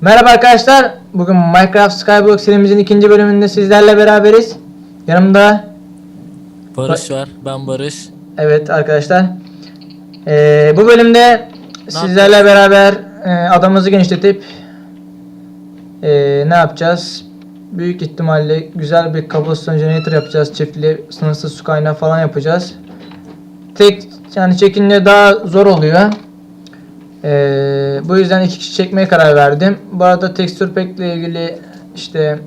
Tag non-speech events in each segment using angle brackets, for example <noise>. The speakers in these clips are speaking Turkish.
Merhaba arkadaşlar. Bugün Minecraft Skyblock serimizin ikinci bölümünde sizlerle beraberiz. Yanımda Barış var. Ben Barış. evet arkadaşlar. Ee, bu bölümde sizlerle beraber e, adamımızı genişletip e, ne yapacağız? Büyük ihtimalle güzel bir cobblestone generator yapacağız. Çiftli sınırsız su kaynağı falan yapacağız. Tek yani çekince daha zor oluyor. Ee, bu yüzden iki kişi çekmeye karar verdim. Bu arada texture pack ile ilgili işte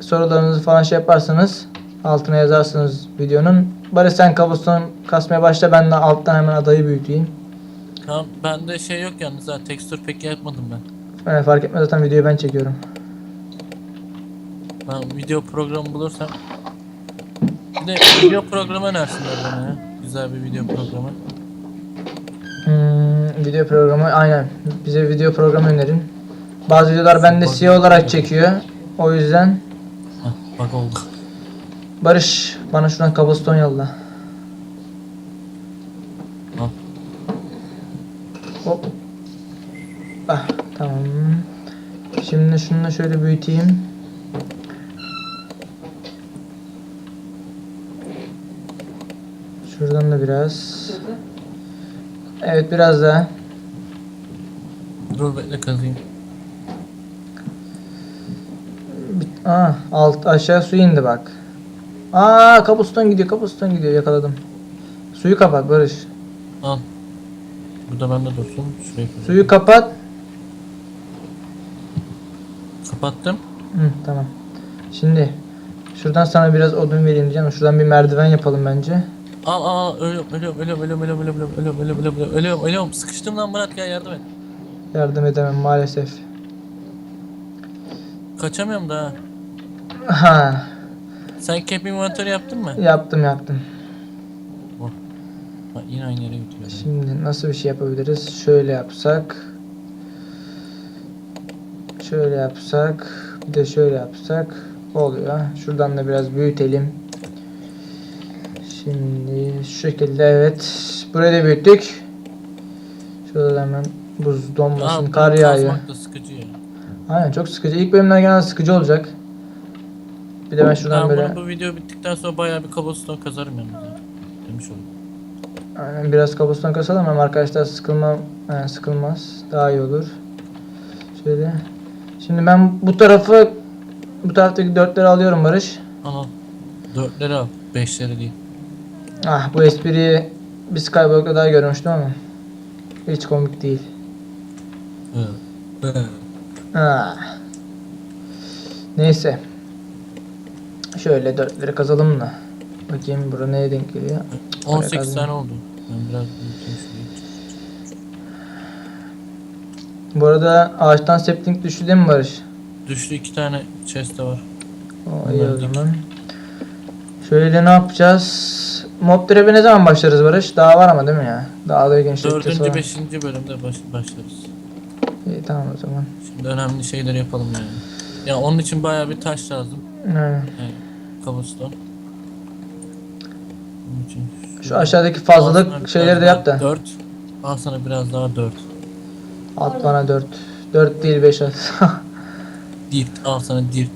sorularınızı falan şey yaparsanız altına yazarsınız videonun. Barış sen cobblestone kasmaya başla ben de alttan hemen adayı büyüteyim. Tamam bende şey yok yalnız ha. Tekstür pek yapmadım ben. Evet, fark etmez zaten videoyu ben çekiyorum. Ben video programı bulursam. Bir de video programı önersinler bana ya. Güzel bir video programı. Hmm, video programı aynen. Bize video programı önerin. Bazı videolar bende CEO olarak çekiyor. O yüzden Hah bak oldu. Barış bana şuradan cobblestone yolla. Al. Hop. Ah tamam. Şimdi şunu da şöyle büyüteyim. Şuradan da biraz. Evet biraz daha. Dur bekle kazıyım. Bir- Aa, alt aşağı su indi bak. Aa, kabuston gidiyor, kabuston gidiyor. Yakaladım. Suyu kapat Barış. Al. Burada bende dursun. Kazıyım. Suyu kapat. Kapattım. Hı, tamam. Şimdi şuradan sana biraz odun vereyim diyeceğim. Şuradan bir merdiven yapalım bence. Al al al. Ölüyorum ölüyorum ölüyorum ölüyorum ölüyorum ölüyorum ölüyorum ölüyorum ölüyorum ölüyorum Sıkıştım lan Murat gel yardım et. Yardım edemem maalesef. Kaçamıyorum da ha. Sen cap inventörü yaptın mı? yaptım yaptım. Bak yine aynı yere götürüyor. Şimdi nasıl bir şey yapabiliriz? Şöyle yapsak. Şöyle yapsak. Bir de şöyle yapsak. Oluyor. Şuradan da biraz büyütelim. Şimdi şu şekilde evet. Burayı da büyüttük. Şurada da hemen buz donmasın. Kar yağıyor. da sıkıcı ya. Aynen çok sıkıcı. İlk bölümler genelde sıkıcı olacak. Bir de ben şuradan ben böyle bunu bu video bittikten sonra bayağı bir cobblestone kazarım yalnız ya. Demiş oldum. aynen biraz kabuston kasalım hem arkadaşlar sıkılma yani sıkılmaz. Daha iyi olur. Şöyle. Şimdi ben bu tarafı bu taraftaki dörtleri alıyorum Barış. Al al. Dörtleri al. Beşleri değil. Ah bu espriyi bir Skyblock'ta daha görmüştüm ama hiç komik değil. Neyse. Şöyle dörtleri kazalım da. Bakayım bura neye denk geliyor. 18 kazdım. tane oldu. Ben biraz. Bu arada ağaçtan sapling düştü değil mi Barış? Düştü iki tane chest de var. O iyi o zaman. Şöyle ne yapacağız? Mob trap'e ne zaman başlarız Barış? Daha var ama değil mi ya? Daha da genişleteceğiz Dördüncü, beşinci bölümde baş, başlarız. İyi tamam o zaman. Şimdi önemli şeyleri yapalım yani. Ya onun için bayağı bir taş lazım. Aynen. Yani cobblestone. Onun için Şu aşağıdaki fazlalık şeyleri de yap da. Dört. Al sana biraz daha dört. At bana 4. 4 değil 5 at. <laughs> Dirt. Al sana dirt.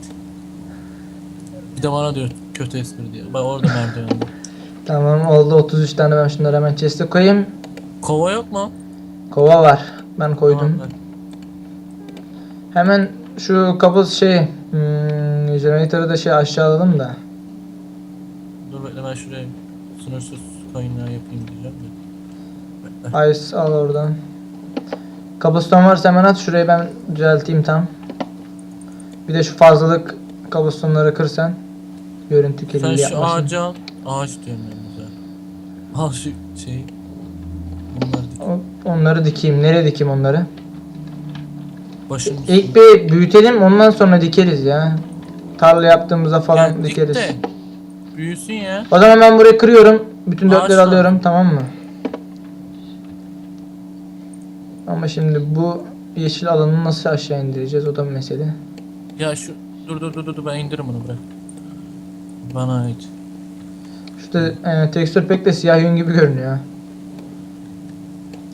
Bir de bana diyor kötü espri diye. Bak orada merdivende. tamam oldu 33 tane ben şunları hemen chest'e koyayım. Kova yok mu? Kova var. Ben koydum. Tamam, ver. Hemen şu kapı şey hmm, generator'ı da şey aşağı alalım da. Dur bekle ben şuraya sınırsız kaynağı yapayım diyeceğim de. Ice al oradan. Cobblestone varsa hemen at şurayı ben düzelteyim tam. Bir de şu fazlalık kırsan. Görüntü Sen kirliliği şu yapmasın. ağacı al. Ağaç diyorum ben güzel. Al şu şeyi. Bunları dik. O- Onları dikeyim. Nereye dikeyim onları? Başım İlk bir büyütelim ondan sonra dikeriz ya. Tarla yaptığımızda falan Ya dik dikeriz. de, Büyüsün ya. O zaman ben burayı kırıyorum. Bütün dörtleri alıyorum tamam mı? Ama şimdi bu yeşil alanı nasıl aşağı indireceğiz o da bir mesele. Ya şu dur dur dur dur dur, ben indiririm bunu bırak. Bana ait. Şurada e, tekstür pek de siyah yün gibi görünüyor.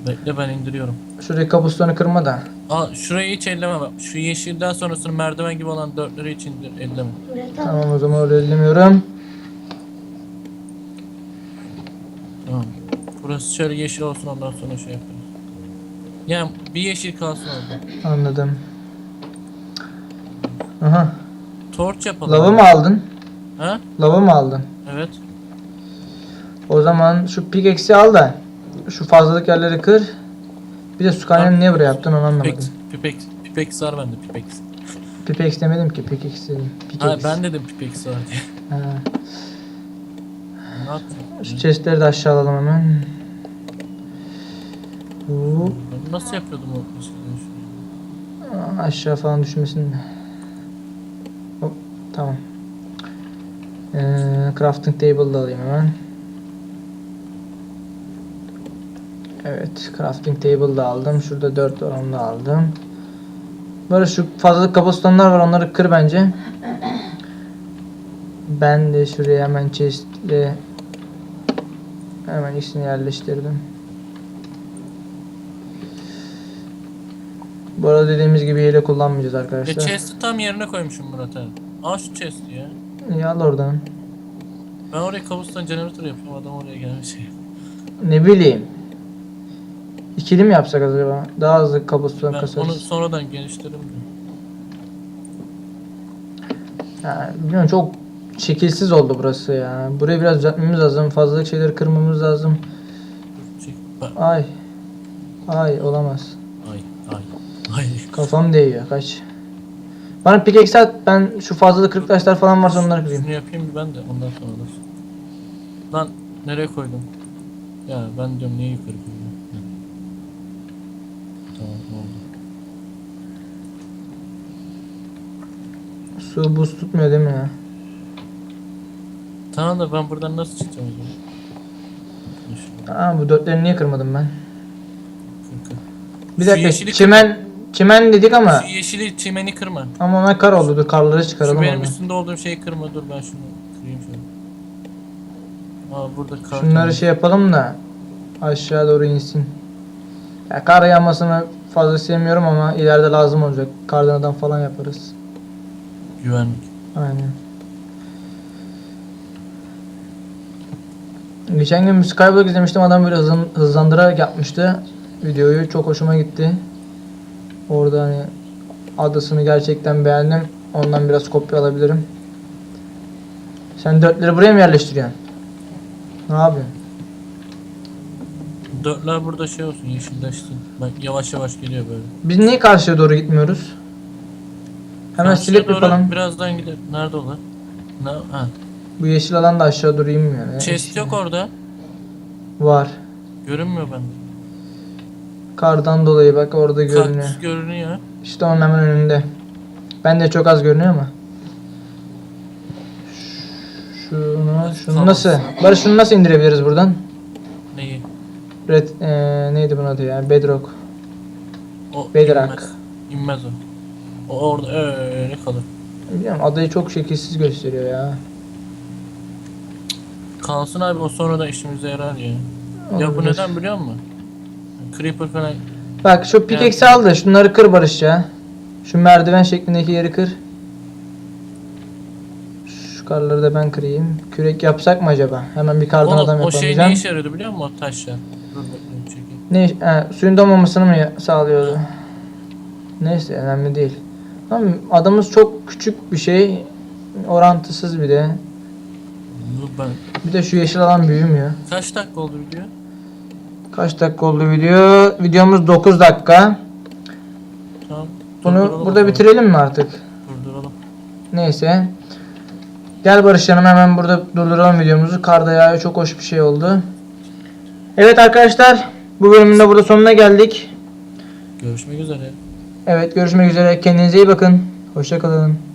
Bekle ben indiriyorum. Şuradaki kabustonu kırma da. Aa şurayı hiç elleme bak. Şu yeşilden sonrasını merdiven gibi olan dörtleri hiç indir, elleme. Tamam o zaman öyle ellemiyorum. Tamam. Burası şöyle yeşil olsun ondan sonra şey yaparız. Yani bir yeşil kalsın orada. Anladım. Aha. Torç yapalım. Lava mı aldın? Ha? Lava mı aldın? Evet. O zaman şu pickaxe'i al da şu fazlalık yerleri kır. Bir de su kaynağını niye buraya yaptın onu anlamadım. Pipex, Pipex, Pipex var bende Pipex. Pickaxe demedim ki pickaxe dedim. Ha Pickaxe. ben dedim Pipex var diye. Ha. Ne yaptın? Şu chestleri de aşağı alalım hemen. Hop. Ben nasıl yapıyordum o? Aa, Aşağı falan düşmesin. Hop, tamam. Ee, crafting table da alayım hemen. Evet, crafting table da aldım. Şurada 4 var onu da aldım. Böyle şu fazlalık kabustonlar var onları kır bence. Ben de şuraya hemen chestle hemen ikisini yerleştirdim. Bu arada dediğimiz gibi hile kullanmayacağız Ya arkadaşlar. chest'i tam yerine koymuşum Murat abi. Al şu chest'i ya. İyi al oradan. Ben oraya kabustan jeneratör yapıyorum adam oraya gelmiş. Ne bileyim. İkili mi yapsak acaba? Daha hızlı kabuston Ben kasarız. onu sonradan diyorum. Ha, bilmiyorum çok şekilsiz oldu burası ya. Burayı biraz düzeltmemiz lazım. Fazlalık şeyleri kırmamız lazım. Dur, Çek. Bak. Ay. Ay olamaz. Ay ay. Ay. Kafam değiyor kaç. Bana pickaxe at ben şu fazlalık kırık taşlar falan varsa onları kırayım. Şunu yapayım bir ben de ondan sonra olur. Lan nereye koydum? Ya ben diyorum niye yukarı koydum? Su buz tutmuyor değil mi ya? Tamam da ben buradan nasıl çıkacağım o zaman? Aa bu dörtleri niye kırmadım ben? Bir dakika yeşili çimen çimen dedik ama Şu yeşili çimeni kırma. ama ona kar oldu. Dur karları çıkaralım Şu benim onu. üstünde olduğum şeyi kırma dur ben şunu kırayım şöyle. Aa burada kar. Şunları şey yapalım da aşağı doğru insin. Ya kar yağmasını fazla sevmiyorum ama ileride lazım olacak. Kardan adam falan yaparız. Güvenlik. Aynen. Geçen gün Skyblock izlemiştim. Adam böyle hızlan, hızlandırarak yapmıştı videoyu. Çok hoşuma gitti. Orada hani adasını gerçekten beğendim. Ondan biraz kopya alabilirim. Sen dörtleri buraya mı yerleştiriyorsun? Ne yapıyorsun? Dörtler burada şey olsun yeşilleşsin. Bak yavaş yavaş geliyor böyle. Biz niye karşıya doğru gitmiyoruz? Hemen Karşıya silip doğru yapalım. Birazdan gider. Nerede o lan? Ne? Ha. Bu yeşil alan da aşağı doğru inmiyor. Ne Chest yok orada. Var. Görünmüyor bende. Kardan dolayı bak orada görünüyor. Kaktüs görünüyor. İşte onun hemen önünde. Ben de çok az görünüyor ama. Şunu, şunu Tamam. nasıl? Barış şunu nasıl indirebiliriz buradan? Neyi? Red, eee, neydi bunun adı ya? Bedrock. O Bedrock. inmez. İnmez o. Orada öyle kalır. Biliyorum adayı çok şekilsiz gösteriyor ya. Kalsın abi o sonradan işimize yarar ya. Ya bu Olabilir. neden biliyor musun? Creeper falan Bak şu pickaxe al da şunları kır Barış ya. Şu merdiven şeklindeki yeri kır. Şu karları da ben kırayım. Kürek yapsak mı acaba? Hemen bir kardan adam Oğlum, o şey ne işe yarıyordu biliyor musun o taşlar? Dur bakayım çekeyim. Ne iş- he, suyun donmamasını mı ya- sağlıyordu? Neyse önemli değil. Ama adamız çok küçük bir şey. Orantısız bir de. Ben. Bir de şu yeşil alan büyümüyor. Kaç dakika oldu video? Kaç dakika oldu video? Videomuz 9 dakika. Tamam. Bunu burada bitirelim mi artık? Durduralım. Neyse. Gel Barış yanıma hemen burada durduralım videomuzu. Karda yağıyor çok hoş bir şey oldu. Evet arkadaşlar. Bu bölümün de burada sonuna geldik. Görüşmek üzere. Evet görüşmek üzere. Kendinize iyi bakın. Hoşçakalın.